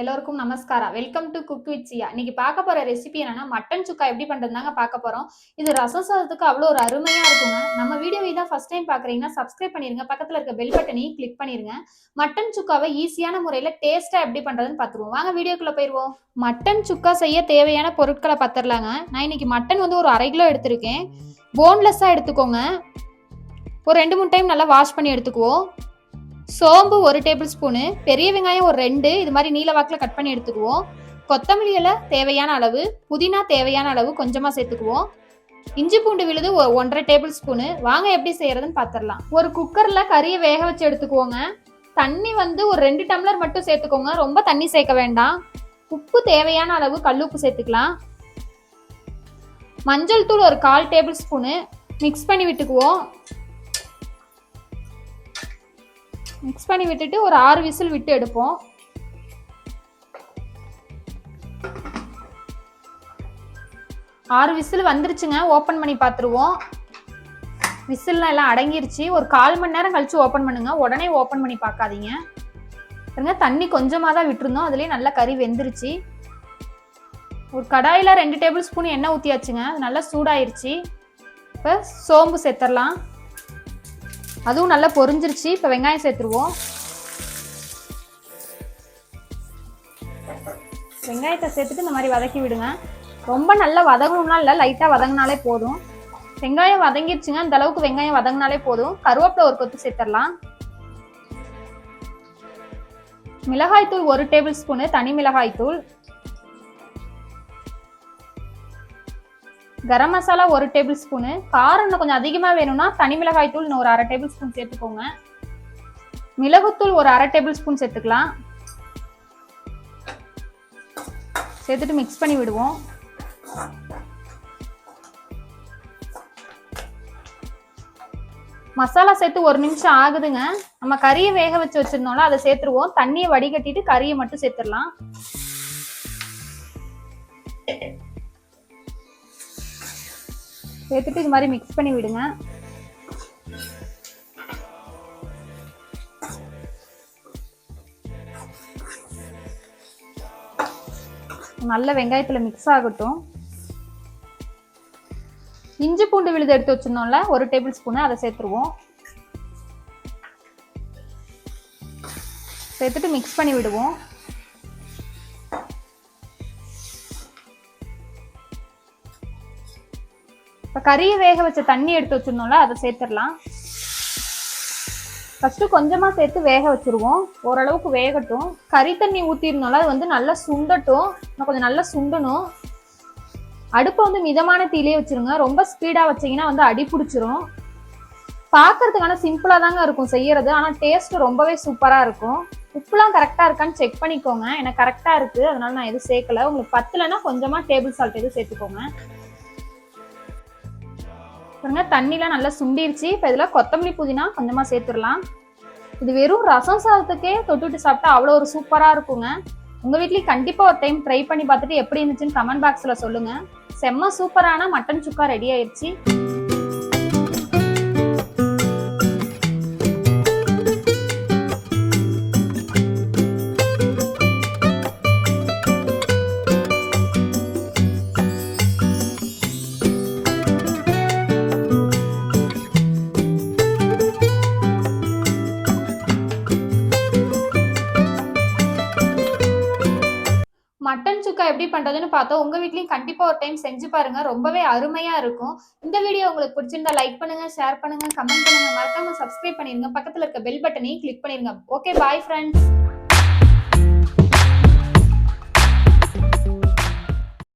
எல்லோருக்கும் நமஸ்காரா welcome to cook with Siya இன்னைக்கு பார்க்க போற ரெசிபி என்னன்னா மட்டன் சுக்கா எப்படி பண்றதுதாங்க பார்க்க போறோம். இது ரசம் சாதத்துக்கு அவ்வளோ ஒரு அருமையா இருக்குங்க. நம்ம வீடியோ இதான் ஃபர்ஸ்ட் டைம் பாக்குறீங்கன்னா சப்ஸ்கிரைப் பண்ணிருங்க. பக்கத்துல இருக்க பெல் பட்டனையும் கிளிக் பண்ணிருங்க. மட்டன் சுக்காவை ஈஸியான முறையில டேஸ்டா எப்படி பண்றதுன்னு பார்த்துருவோம். வாங்க வீடியோக்குள்ள போயிருவோம். மட்டன் சுக்கா செய்ய தேவையான பொருட்களை பார்த்துடலாங்க நான் இன்னைக்கு மட்டன் வந்து ஒரு அரை கிலோ எடுத்திருக்கேன். போன்லெஸ்ஸாக எடுத்துக்கோங்க. ஒரு ரெண்டு மூணு டைம் நல்லா வாஷ் பண்ணி எடுத்துக்குவோம். சோம்பு ஒரு டேபிள் ஸ்பூனு பெரிய வெங்காயம் ஒரு ரெண்டு இது மாதிரி நீல வாக்கில் கட் பண்ணி எடுத்துக்குவோம். கொத்தமல்லி இலை தேவையான அளவு புதினா தேவையான அளவு கொஞ்சமாக சேர்த்துக்குவோம். இஞ்சி பூண்டு விழுது ஒரு ஒன்றரை டேபிள் ஸ்பூனு. வாங்க எப்படி செய்யறதுன்னு பார்த்துடலாம் ஒரு குக்கரில் கறியை வேக வச்சு எடுத்துக்குவோங்க தண்ணி வந்து ஒரு ரெண்டு டம்ளர் மட்டும் சேர்த்துக்கோங்க. ரொம்ப தண்ணி சேர்க்க வேண்டாம். உப்பு தேவையான அளவு கல்லுப்பு சேர்த்துக்கலாம். மஞ்சள் தூள் ஒரு கால் டேபிள் ஸ்பூனு. மிக்ஸ் பண்ணி விட்டுக்குவோம். மிக்ஸ் பண்ணி விட்டுட்டு ஒரு ஆறு விசில் விட்டு எடுப்போம். ஆறு விசில் வந்துருச்சுங்க ஓப்பன் பண்ணி பார்த்துருவோம் விசில்லாம் எல்லாம் அடங்கிருச்சு. ஒரு கால் மணி நேரம் கழிச்சு ஓப்பன் பண்ணுங்க. உடனே ஓப்பன் பண்ணி பார்க்காதீங்க பாருங்க தண்ணி கொஞ்சமாக தான் விட்டுருந்தோம். அதுலேயே நல்லா கறி வெந்துருச்சு. ஒரு கடாயில் ரெண்டு டேபிள் ஸ்பூன் எண்ணெய் ஊற்றியாச்சுங்க அது நல்லா சூடாயிருச்சு. இப்போ சோம்பு சேர்த்துடலாம் அதுவும் நல்லா பொரிஞ்சிருச்சு. இப்போ வெங்காயம் சேர்த்துருவோம். வெங்காயத்தை சேர்த்துட்டு இந்த மாதிரி வதக்கி விடுங்க. ரொம்ப நல்லா வதங்கணும்னா இல்லை லைட்டாக வதங்கினாலே போதும். வெங்காயம் வதங்கிருச்சுங்க அந்த அளவுக்கு வெங்காயம் வதங்கினாலே போதும். கருவேப்பிலை ஒரு கொத்து சேர்த்துடலாம். மிளகாய்த்தூள் ஒரு டேபிள் ஸ்பூனு தனி மிளகாய்த்தூள். கரம் மசாலா ஒரு டேபிள் ஸ்பூனு. காரம் இன்னும் கொஞ்சம் அதிகமாக வேணும்னா தனி மிளகாய் தூள் இன்னும் ஒரு அரை டேபிள் ஸ்பூன் சேர்த்துக்கோங்க. மிளகுத்தூள் ஒரு அரை டேபிள் ஸ்பூன் சேர்த்துக்கலாம். சேர்த்துட்டு மிக்ஸ் பண்ணி விடுவோம். மசாலா சேர்த்து ஒரு நிமிஷம் ஆகுதுங்க. நம்ம கறியை வேக வச்சு வச்சிருந்தோம்ல அதை சேர்த்துருவோம். தண்ணியை வடிகட்டிட்டு கறியை மட்டும் சேர்த்துடலாம். சேர்த்துட்டு இது மாதிரி மிக்ஸ் பண்ணி விடுங்க. நல்ல வெங்காயத்தில் மிக்ஸ் ஆகட்டும். இஞ்சி பூண்டு விழுது எடுத்து வச்சிருந்தோம்ல ஒரு டேபிள் ஸ்பூனு அதை சேர்த்துருவோம். சேர்த்துட்டு மிக்ஸ் பண்ணி விடுவோம். இப்போ கறியை வேக வச்ச தண்ணி எடுத்து வச்சிருந்தோம்ல அதை சேர்த்துடலாம். ஃபஸ்ட்டு கொஞ்சமாக சேர்த்து வேக வச்சுருவோம். ஓரளவுக்கு வேகட்டும். கறி தண்ணி ஊற்றிருந்தோம்ல அது வந்து நல்லா சுண்டட்டும். இன்னும் கொஞ்சம் நல்லா சுண்டணும். அடுப்பை வந்து மிதமான தீலே வச்சுருங்க. ரொம்ப ஸ்பீடாக வச்சிங்கன்னா வந்து அடி பிடிச்சிரும். பார்க்கறதுக்கான சிம்பிளாக தாங்க இருக்கும் செய்யறது. ஆனால் டேஸ்ட் ரொம்பவே சூப்பராக இருக்கும். உப்புலாம் கரெக்டாக இருக்கான்னு செக் பண்ணிக்கோங்க. எனக்கு கரெக்டாக இருக்குது அதனால நான் எதுவும் சேர்க்கல. உங்களுக்கு பத்தலைன்னா கொஞ்சமாக டேபிள் சால்ட் எதுவும் சேர்த்துக்கோங்க. பாருங்க தண்ணிலாம் நல்லா சுண்டிருச்சு. இப்போ இதில் கொத்தமல்லி புதினா கொஞ்சமாக சேர்த்துடலாம். இது வெறும் ரசம் சாதத்துக்கே தொட்டுட்டு சாப்பிட்டா அவ்வளோ ஒரு சூப்பராக இருக்குங்க. உங்கள் வீட்லேயும் கண்டிப்பாக ஒரு டைம் ட்ரை பண்ணி பார்த்துட்டு எப்படி இருந்துச்சுன்னு கமெண்ட் பாக்ஸில் சொல்லுங்கள் செம்ம சூப்பரான மட்டன் சுக்கா ரெடி ஆயிடுச்சு மட்டன் சுக்கா எப்படி பண்றதுன்னு பார்த்தோம் உங்க வீட்லயும் கண்டிப்பா ஒரு டைம் செஞ்சு பாருங்க. ரொம்பவே அருமையா இருக்கும். இந்த வீடியோ உங்களுக்கு பிடிச்சிருந்தா லைக் பண்ணுங்க ஷேர் பண்ணுங்க கமெண்ட் பண்ணுங்க. மறக்காம சப்ஸ்கிரைப் பண்ணிருங்க. பக்கத்துல இருக்க பெல் பட்டனையும் கிளிக் பண்ணிருங்க. Okay bye friends